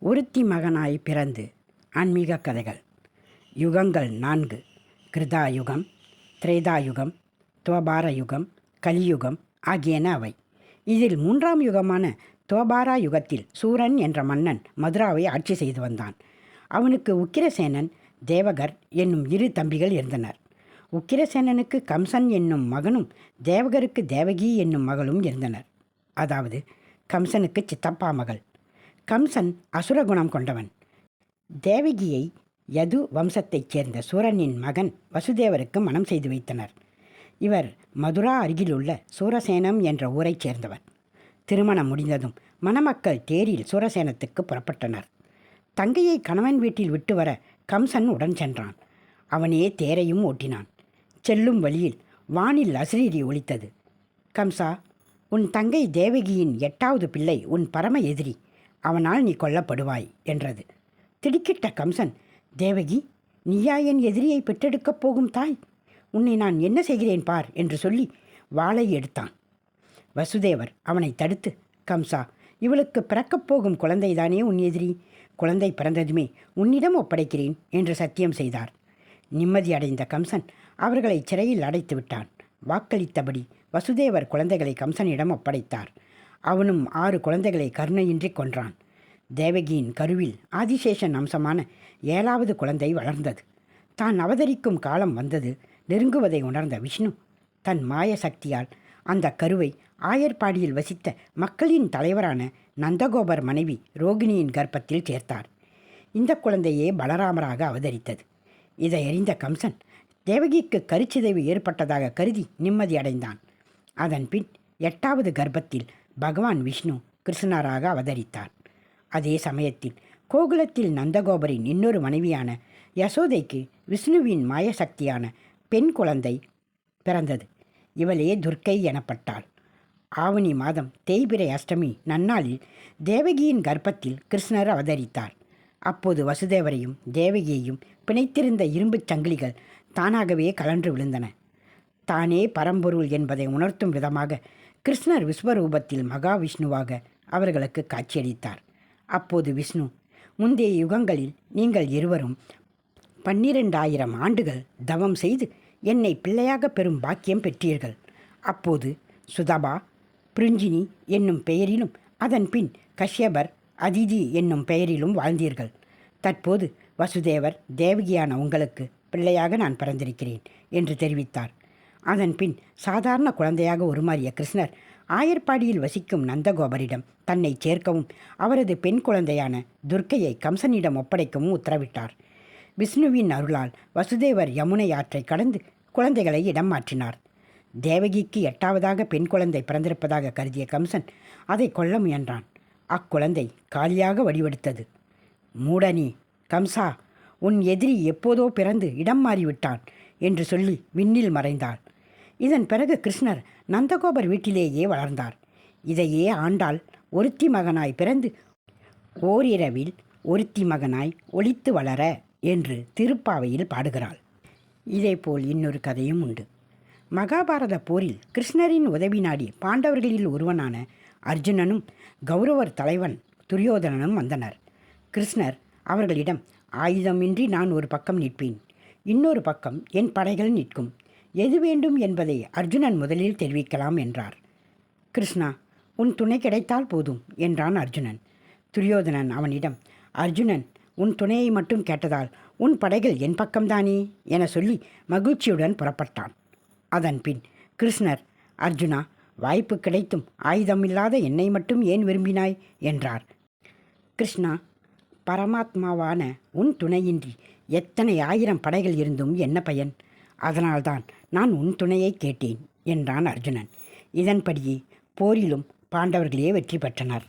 ஒருத்தி மகனாய் பிறந்து ஆன்மீக கதைகள். யுகங்கள் நான்கு. கிருதா யுகம் திரேதா யுகம் துவபார யுகம் கலியுகம் ஆகியன அவை. இதில் மூன்றாம் யுகமான துவபாரா யுகத்தில் சூரன் என்ற மன்னன் மதுராவை ஆட்சி செய்து வந்தான். அவனுக்கு உக்கிரசேனன் தேவகர் என்னும் இரு தம்பிகள் இருந்தனர். உக்கிரசேனனுக்கு கம்சன் என்னும் மகனும் தேவகருக்கு தேவகி என்னும் மகளும் இருந்தனர். அதாவது கம்சனுக்கு சித்தப்பா மகள். கம்சன் அசுரகுணம் கொண்டவன். தேவகியை யது வம்சத்தைச் சேர்ந்த சூரனின் மகன் வசுதேவருக்கு மனம் செய்து வைத்தனர். இவர் மதுரா அருகிலுள்ள சூரசேனம் என்ற ஊரைச் சேர்ந்தவர். திருமணம் முடிந்ததும் மணமக்கள் தேரில் சூரசேனத்துக்கு புறப்பட்டனர். தங்கையை கணவன் வீட்டில் விட்டு வர கம்சன் உடன் சென்றான். அவனே தேரையும் ஓட்டினான். செல்லும் வழியில் வானில் அசிரீரி ஒலித்தது. கம்சா உன் தங்கை தேவகியின் எட்டாவது பிள்ளை உன் பரம எதிரி. அவனால் நீ கொல்லப்படுவாய் என்றது. திடுக்கிட்ட கம்சன் தேவகி நீயா என் எதிரியை பெற்றெடுக்கப் போகும் தாய்? உன்னை நான் என்ன செய்கிறேன் பார்? என்று சொல்லி வாளை எடுத்தான். வசுதேவர் அவனை தடுத்து கம்சா இவளுக்கு பிறக்கப் போகும் குழந்தைதானே உன் எதிரி? குழந்தை பிறந்ததுமே உன்னிடம் ஒப்படைக்கிறேன் என்று சத்தியம் செய்தார். நிம்மதி அடைந்த கம்சன் அவர்களை சிறையில் அடைத்து விட்டான் வாக்களித்தபடி வசுதேவர் குழந்தைகளை கம்சனிடம் ஒப்படைத்தார். அவனும் ஆறு குழந்தைகளை கருணையின்றி கொன்றான். தேவகியின் கருவில் ஆதிசேஷன் அம்சமான ஏழாவது குழந்தை வளர்ந்தது. தான் அவதரிக்கும் காலம் வந்தது. நெருங்குவதை உணர்ந்த விஷ்ணு தன் மாய சக்தியால் அந்த கருவை ஆயர்பாடியில் வசித்த மக்களின் தலைவரான நந்தகோபர் மனைவி ரோகிணியின் கர்ப்பத்தில் சேர்த்தார். இந்த குழந்தையே பலராமராக அவதரித்தது. இதை அறிந்த கம்சன் தேவகிக்கு கருச்சிதைவு ஏற்பட்டதாக கருதி நிம்மதியடைந்தான் அதன்பின் அதன் பின் எட்டாவது கர்ப்பத்தில் பகவான் விஷ்ணு கிருஷ்ணராக அவதரித்தார். அதே சமயத்தில் கோகுலத்தில் நந்தகோபரின் இன்னொரு மனைவியான யசோதைக்கு விஷ்ணுவின் மாயசக்தியான பெண் குழந்தை பிறந்தது. இவளே துர்க்கை எனப்பட்டாள். ஆவணி மாதம் தேய்பிரை அஷ்டமி நன்னாளில் தேவகியின் கர்ப்பத்தில் கிருஷ்ணர் அவதரித்தார். அப்போது வசுதேவரையும் தேவகியையும் பிணைத்திருந்த இரும்புச் சங்கிலிகள் தானாகவே கலன்று விழுந்தன. தானே பரம்பொருள் என்பதை உணர்த்தும் விதமாக கிருஷ்ணர் விஸ்வரூபத்தில் மகாவிஷ்ணுவாக அவர்களுக்கு காட்சியளித்தார். அப்போது விஷ்ணு முந்தைய யுகங்களில் நீங்கள் இருவரும் பன்னிரெண்டாயிரம் ஆண்டுகள் தவம் செய்து என்னை பிள்ளையாக பெறும் பாக்கியம் பெற்றீர்கள். அப்போது சுதபா பிருஞ்சினி என்னும் பெயரிலும் அதன் பின் கஷ்யபர் அதிதி என்னும் பெயரிலும் வாழ்ந்தீர்கள். தற்போது வசுதேவர் தேவகியான உங்களுக்கு பிள்ளையாக நான் பிறந்திருக்கிறேன் என்று தெரிவித்தார். அதன் பின் சாதாரண குழந்தையாக உருமாறிய கிருஷ்ணர் ஆயர்பாடியில் வசிக்கும் நந்தகோபரிடம் தன்னை சேர்க்கவும் அவரது பெண் குழந்தையான துர்க்கையை கம்சனிடம் ஒப்படைக்கவும் உத்தரவிட்டார். விஷ்ணுவின் அருளால் வசுதேவர் யமுனை ஆற்றை கடந்து குழந்தைகளை இடம் மாற்றினார். தேவகிக்கு எட்டாவதாக பெண் குழந்தை பிறந்திருப்பதாக கருதிய கம்சன் அதை கொல்ல முயன்றான். அக்குழந்தை காலியாக வடிவெடுத்தது. மூடனி கம்சா உன் எதிரி எப்போதோ பிறந்து இடம் மாறிவிட்டான் என்று சொல்லி விண்ணில் மறைந்தாள். இதன் பிறகு கிருஷ்ணர் நந்தகோபர் வீட்டிலேயே வளர்ந்தார். இதையே ஆண்டாள் ஒருத்தி மகனாய் பிறந்து ஓரிரவில் ஒருத்தி மகனாய் ஒளித்து வளர என்று திருப்பாவையில் பாடுகிறாள். இதேபோல் இன்னொரு கதையும் உண்டு. மகாபாரத போரில் கிருஷ்ணரின் உதவி நாடி பாண்டவர்களில் ஒருவனான அர்ஜுனனும் கௌரவர் தலைவன் துரியோதனனும் வந்தனர். கிருஷ்ணர் அவர்களிடம் ஆயுதமின்றி நான் ஒரு பக்கம் நிற்பேன். இன்னொரு பக்கம் என் படைகள் நிற்கும். எது வேண்டும் என்பதை அர்ஜுனன் முதலில் தெரிவிக்கலாம் என்றார். கிருஷ்ணா உன் துணை கிடைத்தால் போதும் என்றான் அர்ஜுனன். துரியோதனன் அவனிடம் அர்ஜுனன் உன் துணையை மட்டும் கேட்டதால் உன் படைகள் என் பக்கம்தானே? என சொல்லி மகிழ்ச்சியுடன் புறப்பட்டான். அதன் பின் கிருஷ்ணர் அர்ஜுனா வாய்ப்பு கிடைத்தும் ஆயுதமில்லாத என்னை மட்டும் ஏன் விரும்பினாய்? என்றார். கிருஷ்ணா பரமாத்மாவான உன் துணையின்றி எத்தனை ஆயிரம் படைகள் இருந்தும் என்ன பயன்? அதனால்தான் நான் உன் துணையை கேட்டேன் என்றான் அர்ஜுனன். இதன்படியே போரிலும் பாண்டவர்களே வெற்றி பெற்றனர்.